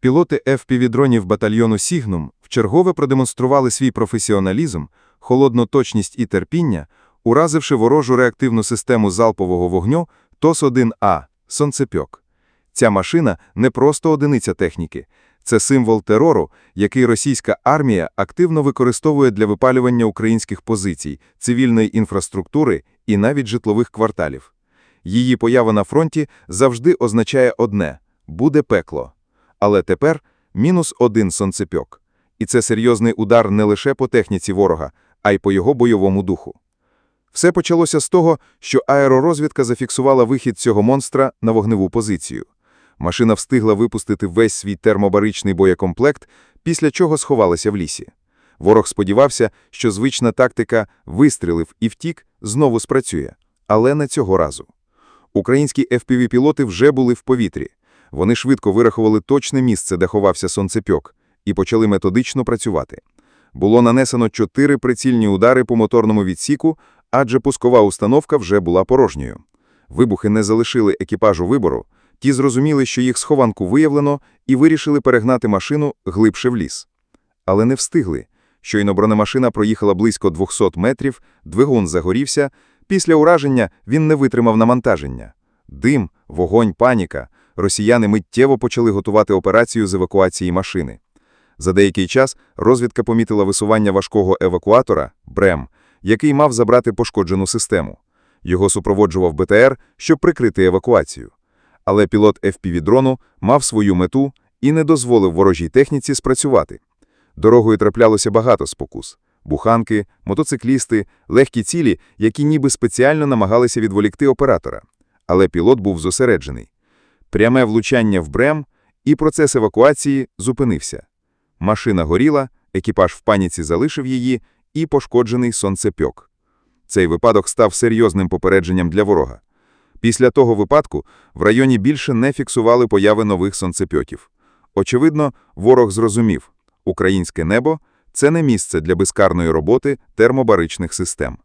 Пілоти FPV-дронів батальйону «Сігнум» вчергове продемонстрували свій професіоналізм, холодну точність і терпіння, уразивши ворожу реактивну систему залпового вогню ТОС-1А «Сонцепьок». Ця машина не просто одиниця техніки. Це символ терору, який російська армія активно використовує для випалювання українських позицій, цивільної інфраструктури і навіть житлових кварталів. Її поява на фронті завжди означає одне – буде пекло. Але тепер мінус один сонцепьок. І це серйозний удар не лише по техніці ворога, а й по його бойовому духу. Все почалося з того, що аеророзвідка зафіксувала вихід цього монстра на вогневу позицію. Машина встигла випустити весь свій термобаричний боєкомплект, після чого сховалася в лісі. Ворог сподівався, що звична тактика «вистрілив і втік» знову спрацює. Але не цього разу. Українські FPV-пілоти вже були в повітрі. Вони швидко вирахували точне місце, де ховався сонцепьок, і почали методично працювати. Було нанесено чотири прицільні удари по моторному відсіку, адже пускова установка вже була порожньою. Вибухи не залишили екіпажу вибору, ті зрозуміли, що їх схованку виявлено, і вирішили перегнати машину глибше в ліс. Але не встигли. Щойно бронемашина проїхала близько 200 метрів, двигун загорівся, після ураження він не витримав навантаження. Дим, вогонь, паніка. Росіяни миттєво почали готувати операцію з евакуації машини. За деякий час розвідка помітила висування важкого евакуатора «Брем», який мав забрати пошкоджену систему. Його супроводжував БТР, щоб прикрити евакуацію. Але пілот FPV-дрону мав свою мету і не дозволив ворожій техніці спрацювати. Дорогою траплялося багато спокус. Буханки, мотоциклісти, легкі цілі, які ніби спеціально намагалися відволікти оператора. Але пілот був зосереджений. Пряме влучання в брем, і процес евакуації зупинився. Машина горіла, екіпаж в паніці залишив її, і пошкоджений сонцепьок. Цей випадок став серйозним попередженням для ворога. Після того випадку в районі більше не фіксували появи нових сонцепьоків. Очевидно, ворог зрозумів – українське небо – це не місце для безкарної роботи термобаричних систем.